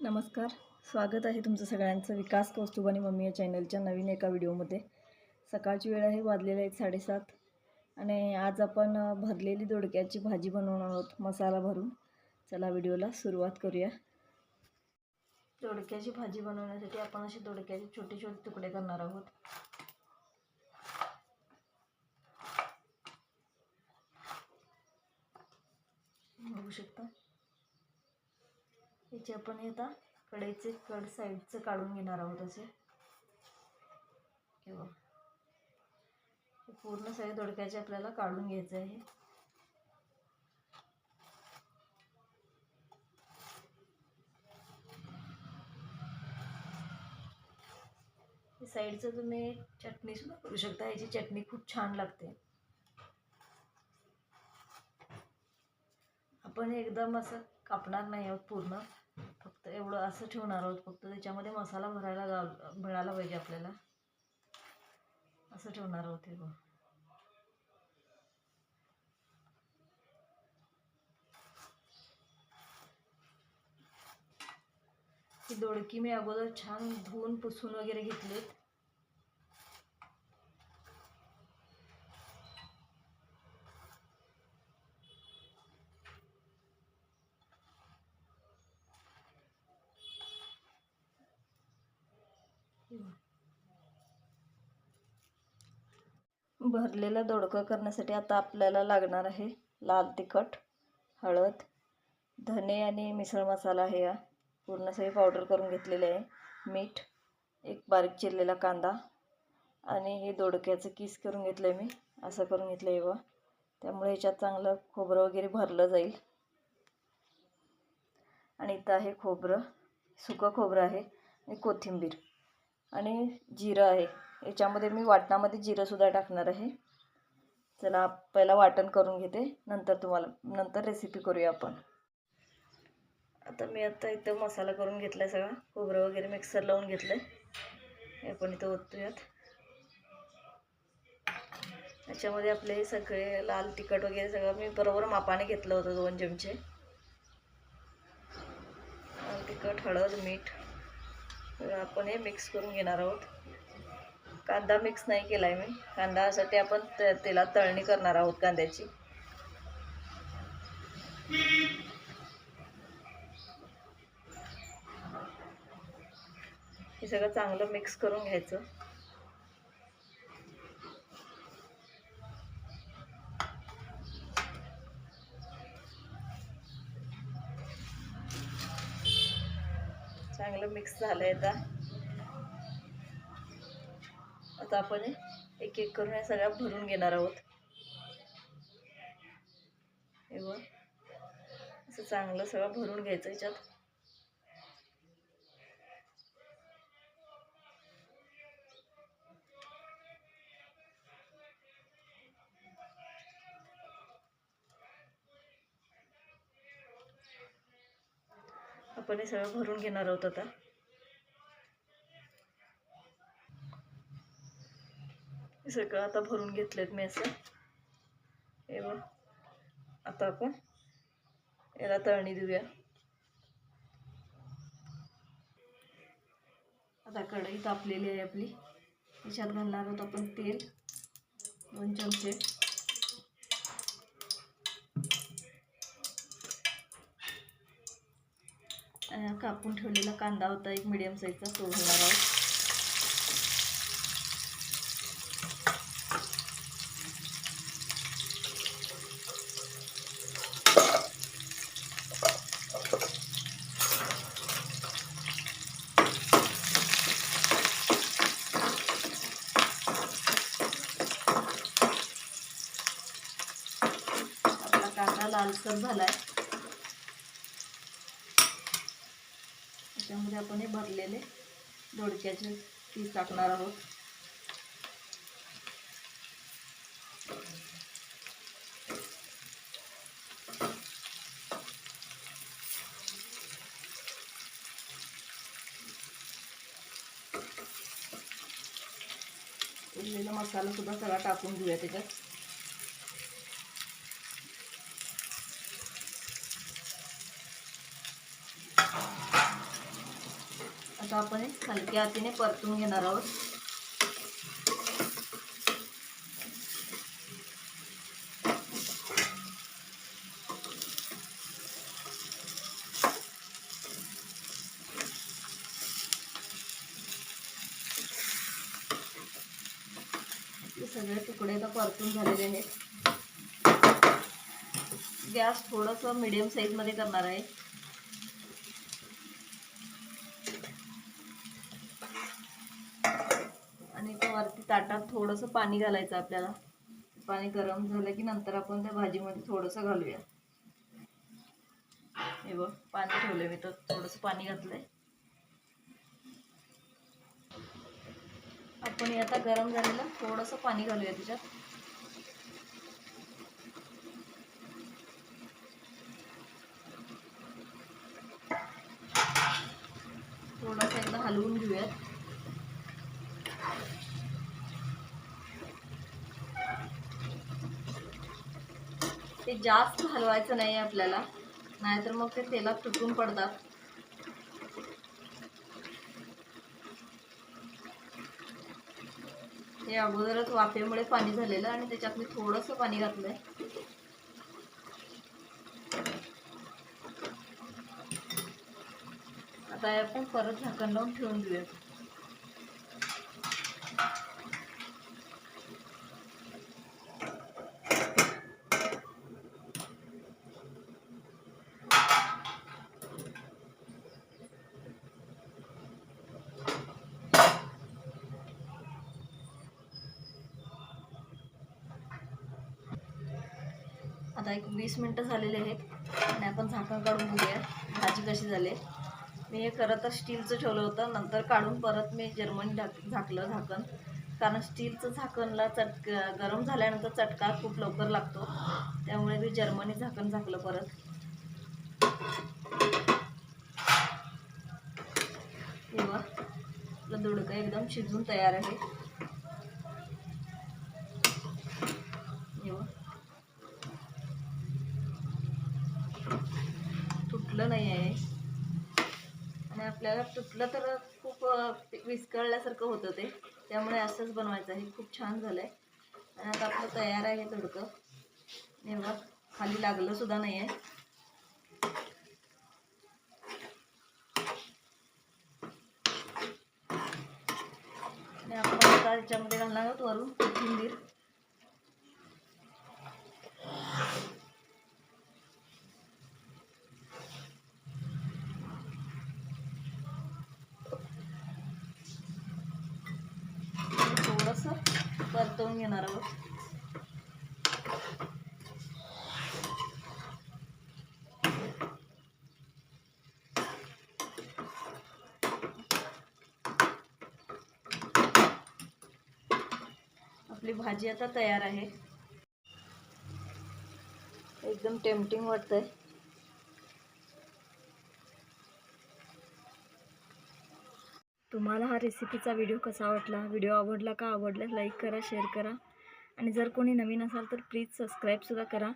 नमस्कार. स्वागत आहे तुमचं सगळ्यांचं विकास कौस्तुभ आणि मम्मी या चॅनलच्या नवीन एका व्हिडिओमध्ये. सकाळची वेळ आहे वाजलेली आहेत साडेसात. आणि आज आपण भरलेली दोडक्याची भाजी बनवणार आहोत मसाला भरून. चला व्हिडिओला सुरुवात करूया. दोडक्याची भाजी बनवण्यासाठी आपण असे दोडक्याचे छोटे छोटे तुकडे करणार आहोत बघू शकता याचे आपण हे आता कढईचे कड साईडचं काढून घेणार आहोत असे. किंवा पूर्ण सगळे दोडक्याचे आपल्याला काढून घ्यायचं आहे. साईडचं तुम्ही चटणी सुद्धा करू शकता. याची चटणी खूप छान लागते. आपण एकदम असं कापणार नाही आहोत पूर्ण. तर एवढं असं ठेवणार आहोत फक्त त्याच्यामध्ये मसाला भरायला गाव मिळाला पाहिजे आपल्याला. असं ठेवणार आहोत हे बघ. ही दोडकी मी अगोदर छान धुवून पुसून वगैरे घेतलीत. भरलेलं दोडकं करण्यासाठी आता आपल्याला लागणार आहे लाल तिखट हळद धने आणि मिसळ मसाला आहे हा पूर्ण सगळी पावडर करून घेतलेले आहे. मीठ एक बारीक चिरलेला कांदा आणि हे दोडक्याचं किस करून घेतलं आहे मी. असं करून घेतलं आहे बा त्यामुळे ह्याच्यात चांगलं खोबरं वगैरे भरलं जाईल. आणि इथं आहे खोबरं सुकं खोबरं आहे आणि कोथिंबीर आणि जिरं आहे. याच्यामध्ये मी वाटणामध्ये जिरंसुद्धा टाकणार आहे. चला पहिला वाटण करून घेते. नंतर तुम्हाला नंतर रेसिपी करूया आपण. आता मी आता इथं मसाला करून घेतला आहे सगळा. खोबरं वगैरे मिक्सर लावून घेतलं आहे हे आपण इथं ओतूयात. याच्यामध्ये आपले सगळे लाल तिखट वगैरे सगळं मी बरोबर मापाने घेतलं होतं दोन चमचे. लाल तिखट हळद मीठ. आपण हे मिक्स करून घेणार आहोत. कांदा मिक्स नाही केला आहे मी कांदासाठी आपण ते त्याला तळणी करणार आहोत कांद्याची. हे सगळं चांगलं मिक्स करून घ्यायचं. चांगलं मिक्स झालं आहे आता. आता आपण एक एक करून या सगळ्या भरून घेणार आहोत. हे बघ. असं चांगलं सगळं भरून घ्यायचं याच्यात. आपण हे सगळं भरून घेणार आहोत आता. हे सगळं आता भरून घेतलेत मी असं हे बघ. आता आपण याला तळणी देऊया. आता कढई तापलेली आहे आपली. त्याच्यात घालणार आहोत आपण तेल. दोन चमचे. कापून ठेवलेला कांदा होता एक मिडियम साईजचा तो घालणार आहोत आपला लालसर झाला आहे त्याच्यामध्ये आपण हे भरलेले दोडक्याचे पीस टाकणार आहोत. उरलेला मसाला सुद्धा सगळा टाकून घेऊया त्याच्यात. आता आपण हे हलक्या हातीने परतून घेणार आहोत. सगळे तुकडे आता परतून झालेले आहेत. गॅस थोडंसं मिडियम साईजमध्ये करणार आहे. आणि त्या वरती ताटात थोडंसं पाणी घालायचं आपल्याला. पाणी गरम झालं की नंतर आपण त्या भाजीमध्ये थोडंसं घालूया. हे बघ पाणी ठेवलं मी तर थोडंसं पाणी घातलंय. आपण आता गरम झालेलं थोडंसं पाणी घालूया त्याच्यात थोडंसं एकदा हलवून घेऊयात. ते जास्त हलवायचं नाही आपल्याला. नाहीतर मग ते तेलात तुटून पडतात. हे अगोदरच वाफेमुळे पाणी झालेलं आणि त्याच्यात मी थोडंसं पाणी घातलंय. आता आपण परत झाकण लावून ठेवून देऊया आता एक वीस मिनटं झालेले आहेत आणि आपण झाकण काढून घेऊया भाजी कशी झाली आहे. मी हे खरं तर स्टीलचं ठेवलं होतं. नंतर काढून परत मी जर्मनी ढाक झाकलं झाकण. कारण स्टीलचं झाकणला चटक गरम झाल्यानंतर चटका खूप लवकर लागतो. त्यामुळे मी जर्मनी झाकण झाकलं परत. किंवा धुडकं दोडकं एकदम शिजून तयार आहे एवढं तुटलं नाही आहे आणि आपल्याला तुटलं तर खूप विस्कळल्यासारखं होतं ते. त्यामुळे असंच बनवायचं आहे. खूप छान झालं आहे आणि आता आपलं तयार आहे थोडकं एवढं खाली लागलं सुद्धा नाही आहे आपण आता याच्यामध्ये घालणार आहोत वरून कोथिंबीर थोडंसं परतवून घेणार आहोत. आपली भाजी आता तयार आहे. एकदम टेम्पटिंग वाटतंय. तुम्हाला हा रेसिपीचा व्हिडिओ कसा वाटला? व्हिडिओ आवडला का? आवडला लाईक करा शेअर करा. आणि जर कोणी नवीन असाल तर प्लीज सबस्क्राईबसुद्धा करा.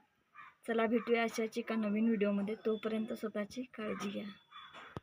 चला भेटूया अशाच एका नवीन व्हिडिओमध्ये तोपर्यंत स्वतःची काळजी घ्या.